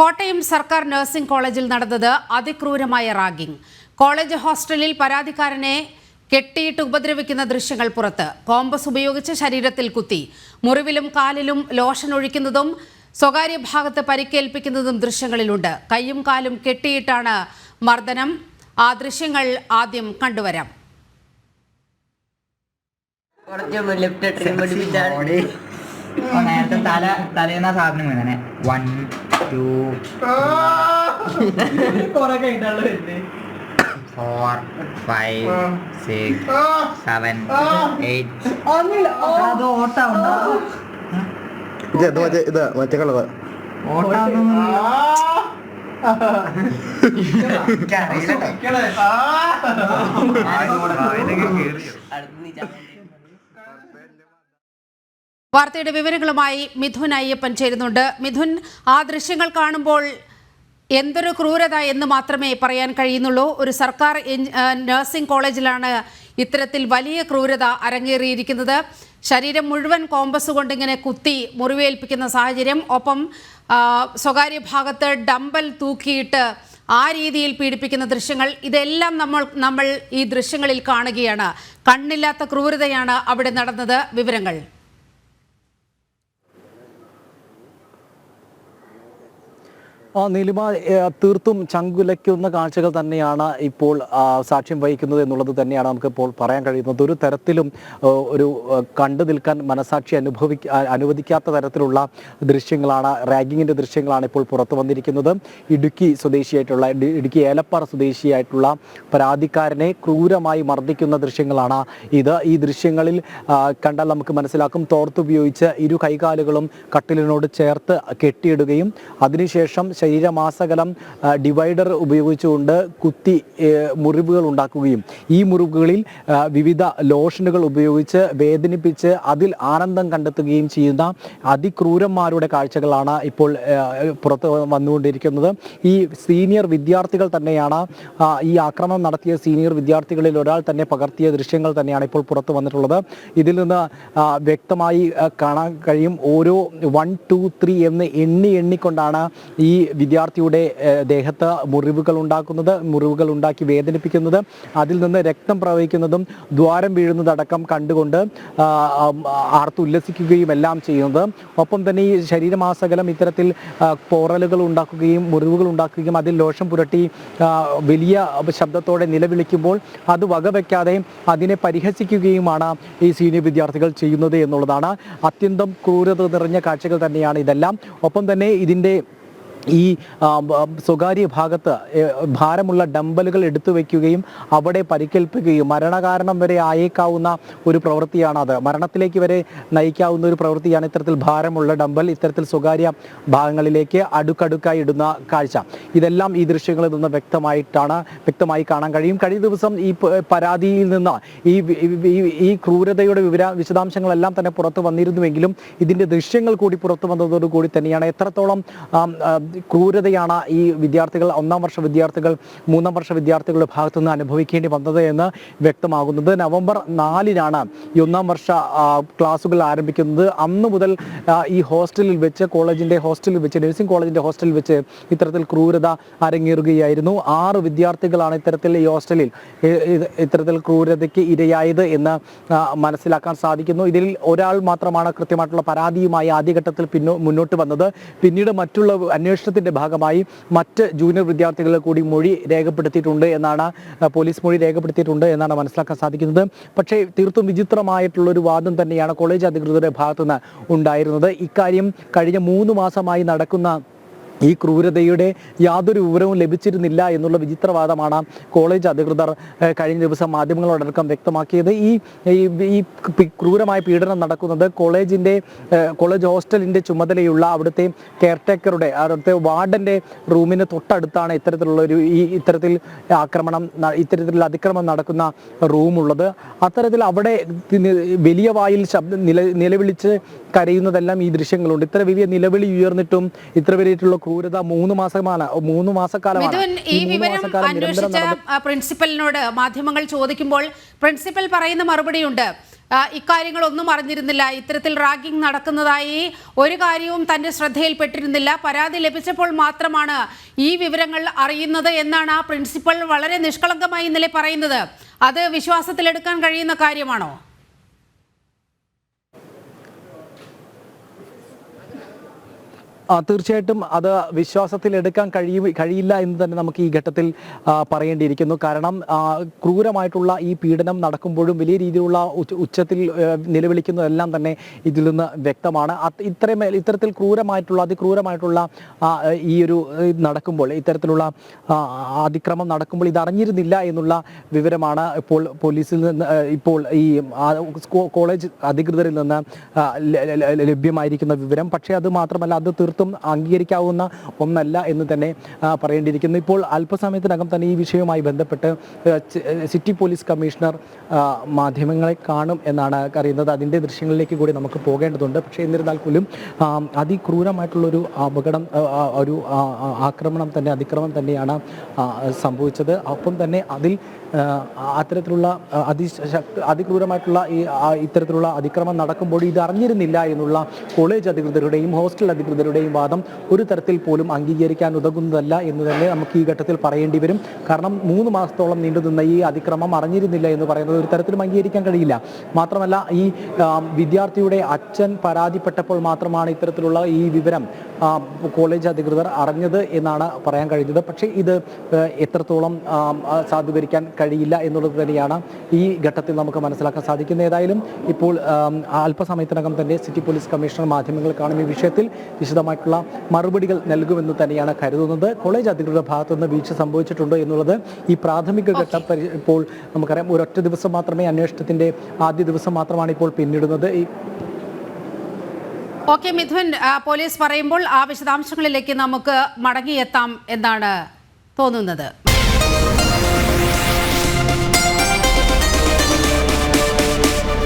കോട്ടയം സർക്കാർ നഴ്സിംഗ് കോളേജിൽ നടന്നത് അതിക്രൂരമായ റാഗിംഗ്. കോളേജ് ഹോസ്റ്റലിൽ പരാതിക്കാരനെ കെട്ടിയിട്ട് ഉപദ്രവിക്കുന്ന ദൃശ്യങ്ങൾ പുറത്ത്. കോമ്പസ് ഉപയോഗിച്ച് ശരീരത്തിൽ കുത്തി. മുറിവിലും കാലിലും ലോഷൻ ഒഴിക്കുന്നതും സ്വകാര്യ ഭാഗത്ത് പരിക്കേൽപ്പിക്കുന്നതും ദൃശ്യങ്ങളിലുണ്ട്. കൈയും കാലും കെട്ടിയിട്ടാണ് മർദ്ദനം. ആ ദൃശ്യങ്ങൾ ആദ്യം കണ്ടുവരാം. കുറച്ച് ലെഫ്റ്റ് ട്രീം തല തലേന്ന സാധനം വീണനെ one two four five six seven eight അത് ഓട്ടാവുണ്ടോ? ഇത് മറ്റേ ഇത് മറ്റേ കളറ് ഓട്ടം അടുത്ത് നീച്ചാൻ വാർത്തയുടെ വിവരങ്ങളുമായി മിഥുൻ അയ്യപ്പൻ ചേരുന്നുണ്ട്. മിഥുൻ ആ ദൃശ്യങ്ങൾ കാണുമ്പോൾ എന്തൊരു ക്രൂരത എന്ന് മാത്രമേ പറയാൻ കഴിയുന്നുള്ളൂ. ഒരു സർക്കാർ നഴ്സിംഗ് കോളേജിലാണ് ഇത്തരത്തിൽ വലിയ ക്രൂരത അരങ്ങേറിയിരിക്കുന്നത്. ശരീരം മുഴുവൻ കോമ്പസ് കൊണ്ട് ഇങ്ങനെ കുത്തി മുറിവേൽപ്പിക്കുന്ന സാഹചര്യം. ഒപ്പം സ്വകാര്യ ഭാഗത്ത് ഡമ്പൽ തൂക്കിയിട്ട് ആ രീതിയിൽ പീഡിപ്പിക്കുന്ന ദൃശ്യങ്ങൾ. ഇതെല്ലാം നമ്മൾ നമ്മൾ ഈ ദൃശ്യങ്ങളിൽ കാണുകയാണ്. കണ്ണില്ലാത്ത ക്രൂരതയാണ് അവിടെ നടന്നത്. വിവരങ്ങൾ. നീലിമ തീർത്തും ചങ്കുലയ്ക്കുന്ന കാഴ്ചകൾ തന്നെയാണ് ഇപ്പോൾ സാക്ഷ്യം വഹിക്കുന്നത് എന്നുള്ളത് തന്നെയാണ് നമുക്ക് ഇപ്പോൾ പറയാൻ കഴിയുന്നത്. ഒരു തരത്തിലും ഒരു കണ്ടു നിൽക്കാൻ മനസാക്ഷി അനുഭവിക്ക ആ, അനുവദിക്കാത്ത തരത്തിലുള്ള ദൃശ്യങ്ങളാണ് റാഗിങ്ങിന്റെ ദൃശ്യങ്ങളാണ് ഇപ്പോൾ പുറത്തു വന്നിരിക്കുന്നത്. ഇടുക്കി സ്വദേശിയായിട്ടുള്ള ഇടുക്കി ഏലപ്പാറ സ്വദേശിയായിട്ടുള്ള പരാതിക്കാരനെ ക്രൂരമായി മർദ്ദിക്കുന്ന ദൃശ്യങ്ങളാണ് ഇത്. ഈ ദൃശ്യങ്ങളിൽ കണ്ടാൽ നമുക്ക് മനസ്സിലാക്കും. തോർത്തുപയോഗിച്ച് ഇരു കൈകാലുകളും കട്ടിലിനോട് ചേർത്ത് കെട്ടിയിടുകയും അതിനുശേഷം ശരീരമാസകലം ഡിവൈഡർ ഉപയോഗിച്ചുകൊണ്ട് കുത്തി മുറിവുകൾ ഉണ്ടാക്കുകയും. ഈ മുറിവുകളിൽ വിവിധ ലോഷനുകൾ ഉപയോഗിച്ച് വേദനിപ്പിച്ച് അതിൽ ആനന്ദം കണ്ടെത്തുകയും ചെയ്യുന്ന അതിക്രൂരന്മാരുടെ കാഴ്ചകളാണ് ഇപ്പോൾ പുറത്ത് വന്നുകൊണ്ടിരിക്കുന്നത്. ഈ സീനിയർ വിദ്യാർത്ഥികൾ തന്നെയാണ് ഈ ആക്രമണം നടത്തിയ സീനിയർ വിദ്യാർത്ഥികളിൽ ഒരാൾ തന്നെ പകർത്തിയ ദൃശ്യങ്ങൾ തന്നെയാണ് ഇപ്പോൾ പുറത്ത് വന്നിട്ടുള്ളത്. ഇതിൽ നിന്ന് വ്യക്തമായി കാണാൻ കഴിയും. ഓരോ വൺ ടു ത്രീ എന്ന് എണ്ണി എണ്ണിക്കൊണ്ടാണ് ഈ വിദ്യാർത്ഥിയുടെ ദേഹത്ത് മുറിവുകൾ ഉണ്ടാക്കുന്നത് മുറിവുകൾ ഉണ്ടാക്കി വേദനിപ്പിക്കുന്നത് അതിൽ നിന്ന് രക്തം പ്രവഹിക്കുന്നതും ദ്വാരം വീഴുന്നതടക്കം കണ്ടുകൊണ്ട് ആർത്തുല്ലസിക്കുകയും എല്ലാം ചെയ്യുന്നത്. ഒപ്പം തന്നെ ഈ ശരീരമാസകലം ഇത്തരത്തിൽ പോറലുകൾ ഉണ്ടാക്കുകയും മുറിവുകൾ ഉണ്ടാക്കുകയും അതിൽ ലോഷം പുരട്ടി വലിയ ശബ്ദത്തോടെ നിലവിളിക്കുമ്പോൾ അത് വകവെക്കാതെ അതിനെ പരിഹസിക്കുകയുമാണ് ഈ സീനിയർ വിദ്യാർത്ഥികൾ ചെയ്യുന്നത് എന്നുള്ളതാണ്. അത്യന്തം ക്രൂരത നിറഞ്ഞ കാഴ്ചകൾ തന്നെയാണ് ഇതെല്ലാം. ഒപ്പം തന്നെ ഇതിന്റെ ഈ സ്വകാര്യ ഭാഗത്ത് ഭാരമുള്ള ഡമ്പലുകൾ എടുത്തു വയ്ക്കുകയും അവിടെ പരിക്കേൽപ്പിക്കുകയും മരണകാരണം വരെ ആയേക്കാവുന്ന ഒരു പ്രവൃത്തിയാണത്. മരണത്തിലേക്ക് വരെ നയിക്കാവുന്ന ഒരു പ്രവൃത്തിയാണ് ഇത്തരത്തിൽ ഭാരമുള്ള ഡമ്പൽ ഇത്തരത്തിൽ സ്വകാര്യ ഭാഗങ്ങളിലേക്ക് അടുക്കടുക്കായി ഇടുന്ന കാഴ്ച. ഇതെല്ലാം ഈ ദൃശ്യങ്ങളിൽ നിന്ന് വ്യക്തമായിട്ടാണ് വ്യക്തമായി കാണാൻ കഴിയും. കഴിഞ്ഞ ദിവസം ഈ പരാതിയിൽ നിന്ന് ഈ ഈ- ക്രൂരതയുടെ വിവര വിശദാംശങ്ങളെല്ലാം തന്നെ പുറത്തു വന്നിരുന്നുവെങ്കിലും ഇതിന്റെ ദൃശ്യങ്ങൾ കൂടി പുറത്തു വന്നതോടുകൂടി തന്നെയാണ് എത്രത്തോളം ക്രൂരതയാണ് ഈ വിദ്യാർത്ഥികൾ ഒന്നാം വർഷ വിദ്യാർത്ഥികൾ മൂന്നാം വർഷ വിദ്യാർത്ഥികളുടെ ഭാഗത്തുനിന്ന് അനുഭവിക്കേണ്ടി വന്നത് എന്ന് വ്യക്തമാകുന്നത്. നവംബർ നാലിനാണ് ഈ ഒന്നാം വർഷ ക്ലാസ്സുകൾ ആരംഭിക്കുന്നത്. അന്ന് മുതൽ ഈ ഹോസ്റ്റലിൽ വെച്ച് കോളേജിന്റെ ഹോസ്റ്റലിൽ വെച്ച് നഴ്സിംഗ് കോളേജിന്റെ ഹോസ്റ്റലിൽ വെച്ച് ഇത്തരത്തിൽ ക്രൂരത അരങ്ങേറുകയായിരുന്നു. ആറ് വിദ്യാർത്ഥികളാണ് ഇത്തരത്തിൽ ഈ ഹോസ്റ്റലിൽ ഇത്തരത്തിൽ ക്രൂരതയ്ക്ക് ഇരയായത് എന്ന് മനസ്സിലാക്കാൻ സാധിക്കുന്നു. ഇതിൽ ഒരാൾ മാത്രമാണ് കൃത്യമായിട്ടുള്ള പരാതിയുമായി ആദ്യഘട്ടത്തിൽ പിന്നോ മുന്നോട്ട് വന്നത്. പിന്നീട് മറ്റുള്ള അന്വേഷണത്തിന്റെ ഭാഗമായി മറ്റ് ജൂനിയർ വിദ്യാർത്ഥികളെ കൂടി മൊഴി രേഖപ്പെടുത്തിയിട്ടുണ്ട് എന്നാണ് പോലീസ് മൊഴി രേഖപ്പെടുത്തിയിട്ടുണ്ട് എന്നാണ് മനസ്സിലാക്കാൻ സാധിക്കുന്നത്. പക്ഷേ തീർത്തും വിചിത്രമായിട്ടുള്ള ഒരു വാദം തന്നെയാണ് കോളേജ് അധികൃതരുടെ ഭാഗത്തുനിന്ന് ഉണ്ടായിരുന്നത്. ഇക്കാര്യം കഴിഞ്ഞ മൂന്ന് മാസമായി നടക്കുന്ന ഈ ക്രൂരതയുടെ യാതൊരു വിവരവും ലഭിച്ചിരുന്നില്ല എന്നുള്ള വിചിത്രവാദമാണ് കോളേജ് അധികൃതർ കഴിഞ്ഞ ദിവസം മാധ്യമങ്ങളോടക്കം വ്യക്തമാക്കിയത്. ഈ ഈ ക്രൂരമായ പീഡനം നടക്കുന്നത് കോളേജിന്റെ കോളേജ് ഹോസ്റ്റലിന്റെ ചുമതലയുള്ള അവിടുത്തെ കെയർടേക്കറുടെ അവിടുത്തെ വാർഡന്റെ റൂമിന് തൊട്ടടുത്താണ് ഇത്തരത്തിലുള്ള ഒരു ഈ ഇത്തരത്തിൽ ആക്രമണം ഇത്തരത്തിലുള്ള അതിക്രമം നടക്കുന്ന റൂമുള്ളത്. അത്തരത്തിൽ അവിടെ വലിയ വായിൽ ശബ്ദം നില നിലവിളിച്ച് കരയുന്നതെല്ലാം ഈ ദൃശ്യങ്ങളുണ്ട്. ഇത്ര വലിയ നിലവിളി ഉയർന്നിട്ടും ഇത്ര വലിയിട്ടുള്ള ക്രൂരത മൂന്ന് മാസമാണ് മൂന്ന് മാസക്കാലമാണ്. ഈ വിവരം അന്വേഷിച്ച പ്രിൻസിപ്പലിനോട് മാധ്യമങ്ങൾ ചോദിക്കുമ്പോൾ പ്രിൻസിപ്പൽ പറയുന്ന മറുപടിയുണ്ട്. ഇക്കാര്യങ്ങൾ ഒന്നും അറിഞ്ഞിരുന്നില്ല. ഇത്തരത്തിൽ റാഗിംഗ് നടക്കുന്നതായി ഒരു കാര്യവും തന്റെ ശ്രദ്ധയിൽപ്പെട്ടിരുന്നില്ല. പരാതി ലഭിച്ചപ്പോൾ മാത്രമാണ് ഈ വിവരങ്ങൾ അറിയുന്നത് എന്നാണ് ആ പ്രിൻസിപ്പൽ വളരെ നിഷ്കളങ്കമായി ഇന്നലെ പറയുന്നത്. അത് വിശ്വാസത്തിലെടുക്കാൻ കഴിയുന്ന കാര്യമാണോ? തീർച്ചയായിട്ടും അത് വിശ്വാസത്തിൽ എടുക്കാൻ കഴിയും കഴിയില്ല എന്ന് തന്നെ നമുക്ക് ഈ ഘട്ടത്തിൽ പറയേണ്ടിയിരിക്കുന്നു. കാരണം ക്രൂരമായിട്ടുള്ള ഈ പീഡനം നടക്കുമ്പോഴും വലിയ രീതിയിലുള്ള ഉച്ചത്തിൽ നിലവിളിക്കുന്നതെല്ലാം തന്നെ ഇതിൽ നിന്ന് വ്യക്തമാണ്. ഇത്രയും ഇത്തരത്തിൽ ക്രൂരമായിട്ടുള്ള അതിക്രൂരമായിട്ടുള്ള ഈ ഒരു നടക്കുമ്പോൾ ഇത്തരത്തിലുള്ള അതിക്രമം നടക്കുമ്പോൾ ഇതറിഞ്ഞിരുന്നില്ല എന്നുള്ള വിവരമാണ് ഇപ്പോൾ പോലീസിൽ നിന്ന് ഇപ്പോൾ ഈ കോളേജ് അധികൃതരിൽ നിന്ന് ലഭ്യമായിരിക്കുന്ന വിവരം. പക്ഷേ അത് മാത്രമല്ല അത് തീർത്തും അംഗീകരിക്കാവുന്ന ഒന്നല്ല എന്ന് തന്നെ പറയേണ്ടിയിരിക്കുന്നു. ഇപ്പോൾ അല്പസമയത്തിനകം തന്നെ ഈ വിഷയവുമായി ബന്ധപ്പെട്ട് സിറ്റി പോലീസ് കമ്മീഷണർ മാധ്യമങ്ങളെ കാണും എന്നാണ് അറിയുന്നത്. അതിന്റെ ദൃശ്യങ്ങളിലേക്ക് കൂടി നമുക്ക് പോകേണ്ടതുണ്ട്. പക്ഷേ എന്നിരുന്നാൽ പോലും അതിക്രൂരമായിട്ടുള്ളൊരു അപകടം ഒരു ആക്രമണം തന്നെ അതിക്രമം തന്നെയാണ് സംഭവിച്ചത്. ഒപ്പം തന്നെ അതിൽ അത്തരത്തിലുള്ള അതിശക്ത അതിക്രൂരമായിട്ടുള്ള ഈ ഇത്തരത്തിലുള്ള അതിക്രമം നടക്കുമ്പോൾ ഇത് അറിഞ്ഞിരുന്നില്ല എന്നുള്ള കോളേജ് അധികൃതരുടെയും ഹോസ്റ്റൽ അധികൃതരുടെയും വാദം ഒരു തരത്തിൽ പോലും അംഗീകരിക്കാൻ ഉതകുന്നതല്ല എന്ന് തന്നെ നമുക്ക് ഈ ഘട്ടത്തിൽ പറയേണ്ടി വരും. കാരണം മൂന്ന് മാസത്തോളം നീണ്ടുനിന്ന ഈ അതിക്രമം അറിഞ്ഞിരുന്നില്ല എന്ന് പറയുന്നത് ഒരു തരത്തിലും അംഗീകരിക്കാൻ കഴിയില്ല. മാത്രമല്ല ഈ വിദ്യാർത്ഥിയുടെ അച്ഛൻ പരാതിപ്പെട്ടപ്പോൾ മാത്രമാണ് ഇത്തരത്തിലുള്ള ഈ വിവരം കോളേജ് അധികൃതർ അറിഞ്ഞത് എന്നാണ് പറയാൻ കഴിഞ്ഞത്. പക്ഷേ ഇത് എത്രത്തോളം സാധൂകരിക്കാൻ കഴിയില്ല എന്നുള്ളത് തന്നെയാണ് ഈ ഘട്ടത്തിൽ നമുക്ക് മനസ്സിലാക്കാൻ സാധിക്കുന്നത്. ഏതായാലും ഇപ്പോൾ അല്പസമയത്തിനകം തന്നെ സിറ്റി പോലീസ് കമ്മീഷണർ മാധ്യമങ്ങൾ കാണും ഈ വിഷയത്തിൽ വിശദമായിട്ടുള്ള മറുപടികൾ നൽകുമെന്ന് തന്നെയാണ് കരുതുന്നത്. കോളേജ് അധികൃതരുടെ ഭാഗത്തു നിന്ന് വീഴ്ച സംഭവിച്ചിട്ടുണ്ടോ എന്നുള്ളത് ഈ പ്രാഥമിക ഘട്ടം ഇപ്പോൾ നമുക്കറിയാം ഒരൊറ്റ ദിവസം മാത്രമേ അന്വേഷണത്തിന്റെ ആദ്യ ദിവസം മാത്രമാണ് ഇപ്പോൾ പിന്നിടുന്നത്. ഈ ഓക്കെ മിഥുൻ പോലീസ് പറയുമ്പോൾ ആ വിശദാംശങ്ങളിലേക്ക് നമുക്ക് മടങ്ങിയെത്താം എന്നാണ് തോന്നുന്നത്.